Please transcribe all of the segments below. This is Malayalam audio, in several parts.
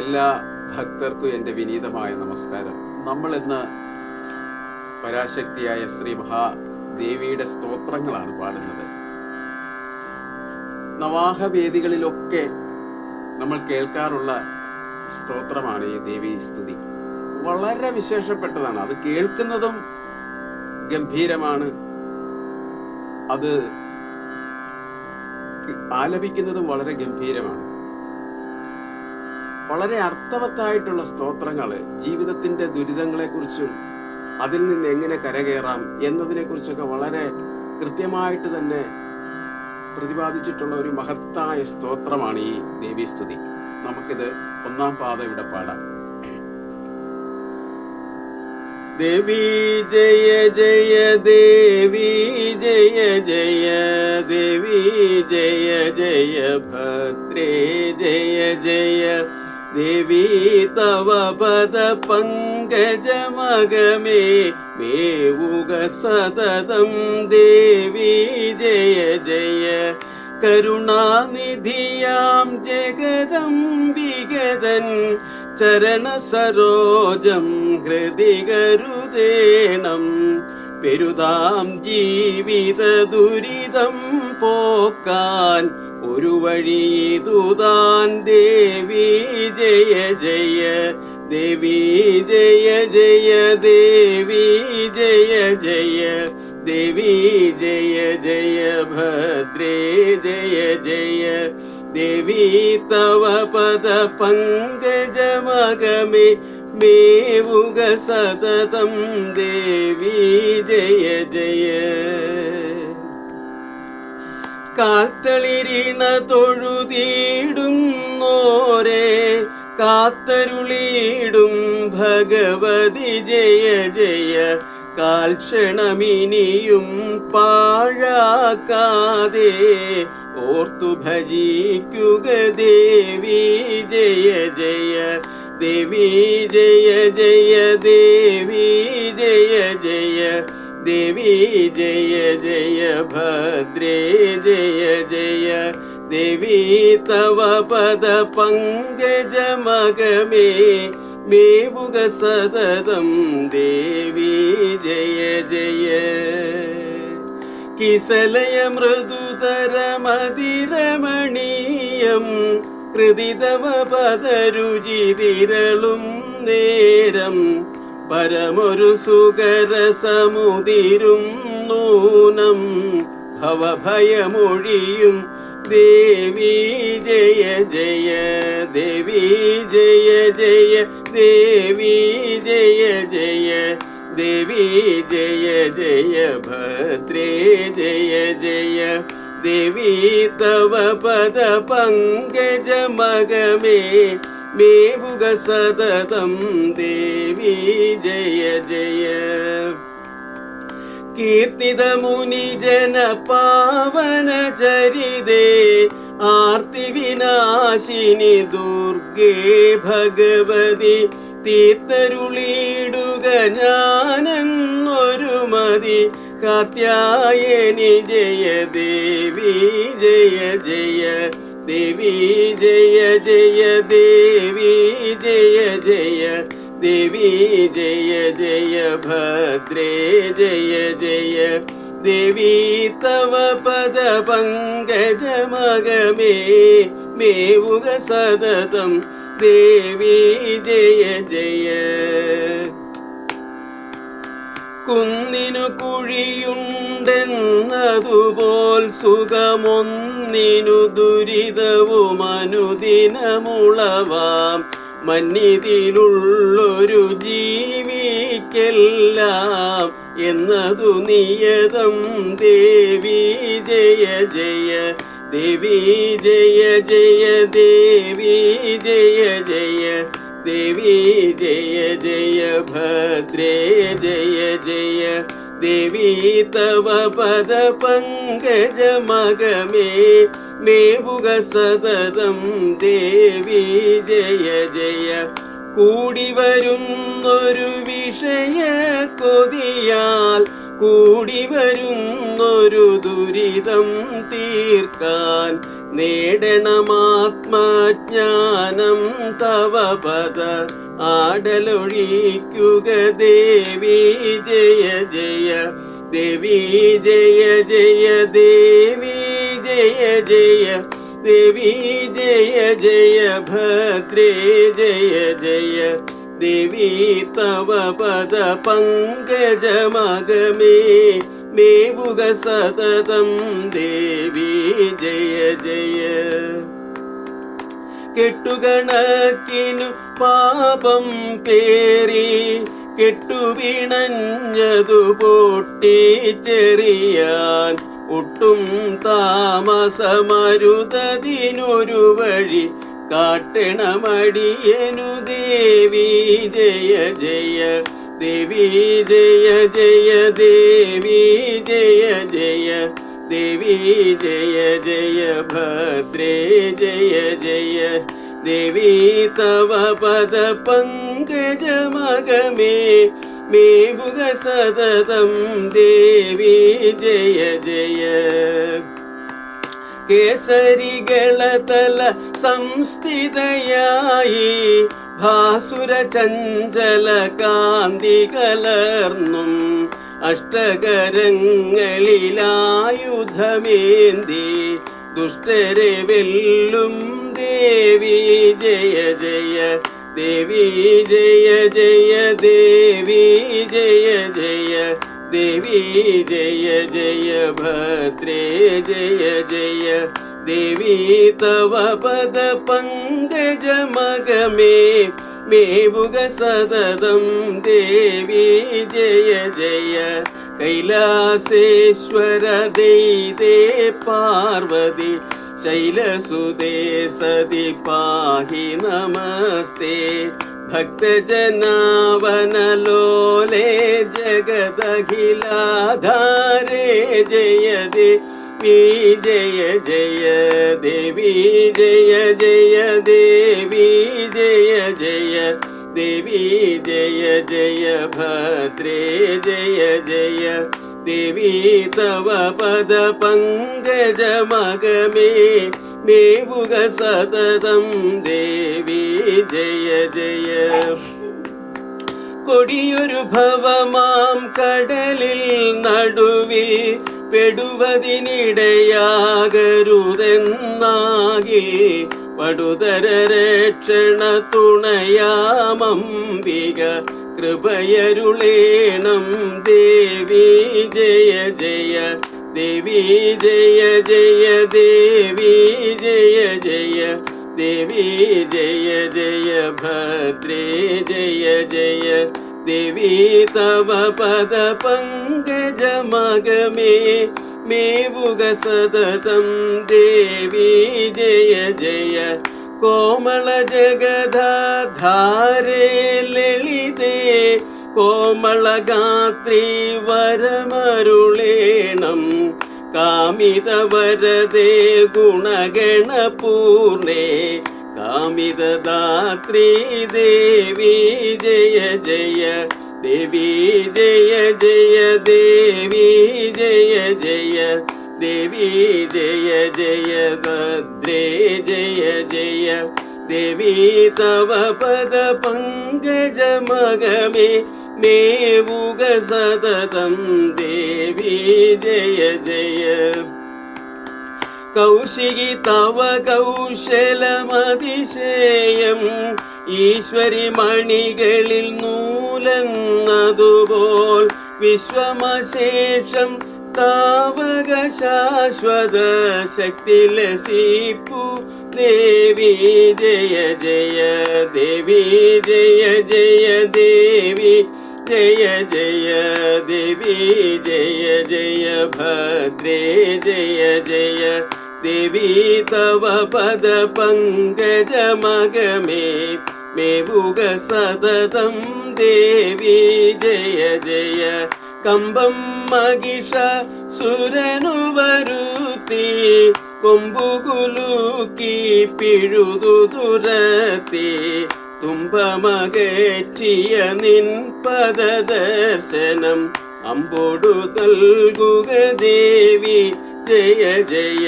എല്ലാ ഭക്തർക്കും എന്റെ വിനീതമായ നമസ്കാരം. നമ്മൾ ഇന്ന് പരാശക്തിയായ ശ്രീ മഹാദേവിയുടെ സ്തോത്രങ്ങളാണ് പാടുന്നത്. നവാഹവേദികളിലൊക്കെ നമ്മൾ കേൾക്കാറുള്ള സ്തോത്രമാണ് ഈ ദേവി സ്തുതി. വളരെ വിശേഷപ്പെട്ടതാണ്. അത് കേൾക്കുന്നതും ഗംഭീരമാണ്. അത് ആലപിക്കുന്നതും വളരെ ഗംഭീരമാണ്. വളരെ അർത്ഥവത്തായിട്ടുള്ള സ്തോത്രങ്ങൾ ജീവിതത്തിന്റെ ദുരിതങ്ങളെക്കുറിച്ചും അതിൽ നിന്ന് എങ്ങനെ കരകയറാം എന്നതിനെക്കുറിച്ചൊക്കെ വളരെ കൃത്യമായിട്ട് തന്നെ പ്രതിപാദിച്ചിട്ടുള്ള ഒരു മഹത്തായ സ്തോത്രമാണ് ഈ ദേവീസ്തുതി നമുക്കിത് ഒന്നാം പാത ഇവിടെ പാടാം ദേവി ജയ ജയ ദേവി ജയ ജയ ദേവി ജയ ജയ ഭദ്രേ ജയ ജയ ദേവി तव पद पङ्कजमगमे സതതം ദേവി ജയ ജയ. കരുണാനിധിയാം ജഗദം വിഗതൻ ചരണസരോജം ഹൃദി കരുതേണം പെരുതാം ജീവിത ദുരിതം പോക്കാൻ ഒരു വഴിതുതാൻ ദേവി ജയ ജയ ദേവി ജയ ജയ ദേവി ജയ ജയ ദേവി ജയ ജയ ഭദ്രേ ജയ ജയ ദേവി തവ പദ പങ്കജമകമേ മേവുക സതതം ദേവി ജയ ജയ. കാത്തളിരിണ തൊഴുതീടുന്നോരെ കാത്തരുളിയിടും ഭഗവതി ജയ ജയ. കാൽക്ഷണമിനിയും പാഴാക്കാതെ ഓർത്തു ഭജിക്കുക ദേവി ജയ ജയ. ദേവി ജയ ജയ ദേവി ജയ ജയ. ദേവി ജയ ജയ ഭദ്രേ ജയ ജയ. ദേവി തവ പദ പങ്കജമകമേ മേവുക സതതം ദേവി ജയ ജയ. കിസലയ മൃദുതര മതിരമണീയം. ഹൃദിതവ പദരുചിതിരളും നേരം. പരമൊരു സുഖരസമുതിരും നൂനം ഭവഭയമൊഴിയും ദേവി ജയ ജയ ദേവി ജയ ജയ ദേവി ജയ ജയ ദേവി ജയ ജയ ഭദ്രേ ജയ ജയ ദേവി തവ പദ പങ്കജമകമേ മേവുക സതതം ദേവി ജയ ജയ. കീർത്തിത മുനിജന പാവന ചരിതേ ആർത്തി വിനാശിനി ദുർഗേ ഭഗവതി. തീർത്തരുളിയിടുക ഞാനെന്നൊരു മതി കാത്യായനി ജയ ദേവി ജയ ജയ. ദേവി ജയ ജയ ദേവി ജയ ജയ ദേവി ജയ ജയ ഭദ്രേ ജയ ജയ ദേവി തവ പദ പങ്കജമകമേ മേവുക സതതം ദേവി ജയ ജയ കുന്നിനു കുഴിയുണ്ടെന്നതുപോൽ സുഖമൊന്നിനു ദുരിതവും അനുദിനമുളവാം. മന്നിതിലുള്ളൊരു ജീവിക്കെല്ലാം എന്നതു നിയതം. ദേവി ജയ ജയ ദേവി ജയ ജയ ദേവി ജയ ജയ ദേവി ജയ ജയ ഭദ്രേ ജയ ജയ. ദേവി തവ പദ പങ്കജമകമേ മേവുക സതതം ദേവി ജയ ജയ. കൂടി വരുന്നൊരു വിഷയ കൊതിയാൽ കൂടി വരുന്നൊരു ദുരിതം തീർക്കാൻ നേടണമാത്മജ്ഞാനം തവ പദ ആടലൊഴിക്കുക ദേവി ജയ ജയ ദേവി ജയ ജയ ദേവി ജയ ജയ ദേവി ജയ ജയ ഭദ്രേ ജയ ജയ ദേവി തവ പദ പങ്കജമകമേ മേവുക സതതം ദേവി ജയ ജയ. കെട്ടുകണക്കിനു പാപം പേറി കെട്ടുവിണഞ്ഞതു പൊട്ടിച്ചെറിയാൻ ഒട്ടും താമസമരുതതിനൊരു വഴി കാട്ടണമടിയനു ദേവി ജയ ജയ ദേവി ജയ ജയ ദേവി ജയ ജയ ദേവി ജയ ജയ ഭദ്രേ ജയ ജയ ദേവി തവ പദ പങ്കജമകമേ മേവുക സതതം ദേവി ജയ ജയ. കേസരികളതല സംസ്ഥിതയായി. ഭാസുര ചഞ്ചല കാന്തി കലർന്നും അഷ്ടകരങ്ങളിലായുധമേന്തി. ദുഷ്ടരെ വെല്ലും ദേവി ജയ ജയ देवी जय जय देवी जय जय। देवी जय जय भद्रे जय जय। देवी तव पदपङ्गजमगमे मे मुग सदतं देवी जय जय। कैलासेश्वर देदे पार्वती। शैलसुदेसदिपाहि नमस्ते। भक्तजनावनलोले जगदगिलाधारे जय दे पि जय जय देवी जय जय देवी जय जय देवि जय जय भद्रे जय जय। ദേവി തവ പദ പങ്കജമകമേ മേവുക സതതം ദേവി ജയ ജയ. കൊടിയൊരു ഭവമാം കടലിൽ നടുവിൽ പെടുവതിനിടയാകരുതെന്നാകിൽ പടുതര രക്ഷണ തുണയാമംബിക കൃപയരുളേണം. ദേവി ജയ ജയ ദേവി ജയ ജയ ദേവി ജയ ജയ ദേവി ജയ ജയ ഭദ്രേ ജയ ജയ ദേവി തവ പദ പങ്കജമകമേ മേവുക സതതം. ദേവി ജയ ജയ കോമള ജഗധാരേ ലളിതേ കോമളഗാത്രി വരമരുളേണം. കാമിതവരദേ ഗുണഗണപൂർണേ കാമിതദാത്രീ ദേവി ജയ ജയ ദേവി ജയ ജയ ദേവി ജയ ജയ. ദേവി ജയ ജയ ഭദ്രേ ജയ ജയ. ദേവി തവ പദ പങ്കജമകമേ മേവുക സതതം ദേവി ജയ ജയ. കൗശികി തവ കൗശലമതിശയം ഈശ്വരി മണികളിൽ നൂലെന്നതുപോൽ വിശ്വമശേഷം शाश्वतशक्तिलसीपु देवी जय जय देवी जय जय देवी जय जय देवी जय जय भद्रे जय जय देवी तव पदपङ्कजमगमे भुग सततं देवी जय जय കമ്പം മഹിഷ സുരനു വരുത്തി കൊമ്പുകുലുക്കി പിഴുതു തുരത്തി. തുമ്പമകറ്റിയ നിൻ പദദർശനം അമ്പോടു നൽകുക ദേവി. ജയ ജയ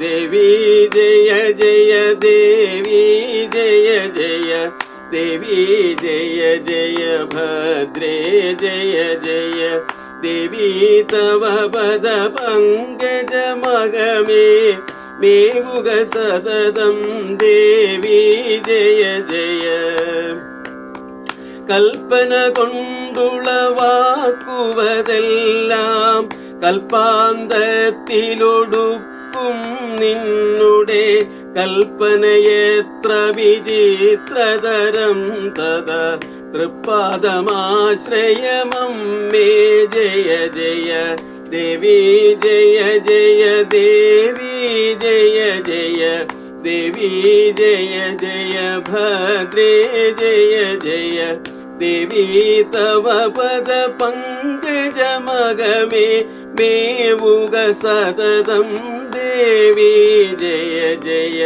ദേവി ജയ ജയ ദേവി ജയ ജയ. ദേവി ജയ ജയ ഭദ്രേ ജയ ജയ. ദേവി തവ പദ പങ്കജമകമേ മേവുക സതതം ദേവി ജയ ജയ. കൽപ്പന കൊണ്ടുളവാക്കുവതെല്ലാം കൽപ്പാന്തത്തിലൊടുക്കും നിന്നുടെ കൽപ്പനയെത്ര വിചിത്രതരം തത തൃപ്പാദമാശ്രയമമ്മേ ജയ ജയ ദേവി ജയ ജയ ദേവി ജയ ജയ ദേവി ജയ ജയ ഭദ്രേ ജയ ജയ ദേവി തവ പദ പങ്കജമകമേ മേവുക സതതം ദേവി ജയ ജയ.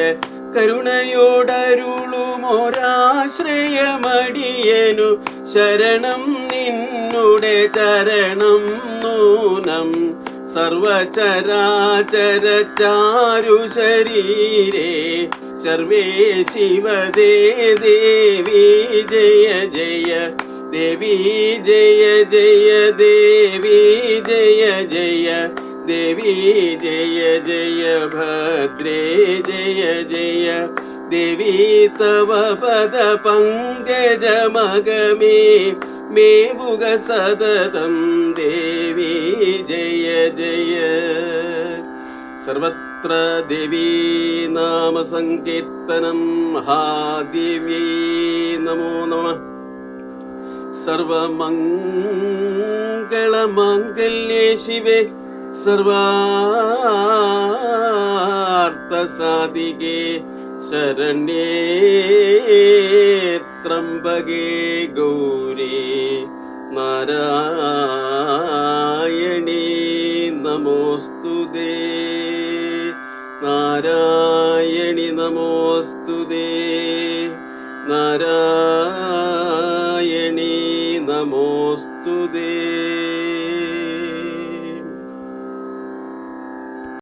കരുണയോടരുളുമൊരാശ്രയമടിയനു. ശരണം നിന്നുടെ ചരണം നൂനം. സർവചരാചരചാരു ശരീരേ സർവേ ശിവദേ ദേവി ജയ ജയ. ദേവി ജയ ജയ ദേവി ജയ ജയ ദേവി ജയ ജയ ഭദ്രേ ജയ ജയ ദേവി തവ പദ പങ്കജമകമേ മേവുക സതതം ദേവി ജയ ജയ സർവത്ര ദേവീ നാമ സങ്കീർത്തനം മഹാദേവ്യൈ നമോ നമ സർവമംഗളമാംഗല്യേ ശിവേ സർവാർത്ഥസാധികേ ശരണ്യേ ത്രംബകേ ഗൗരി നാരായണീ നമോസ്തുതേ നാരായണി നമോസ്തുതേ നാരായണീ നമോസ്തുതേ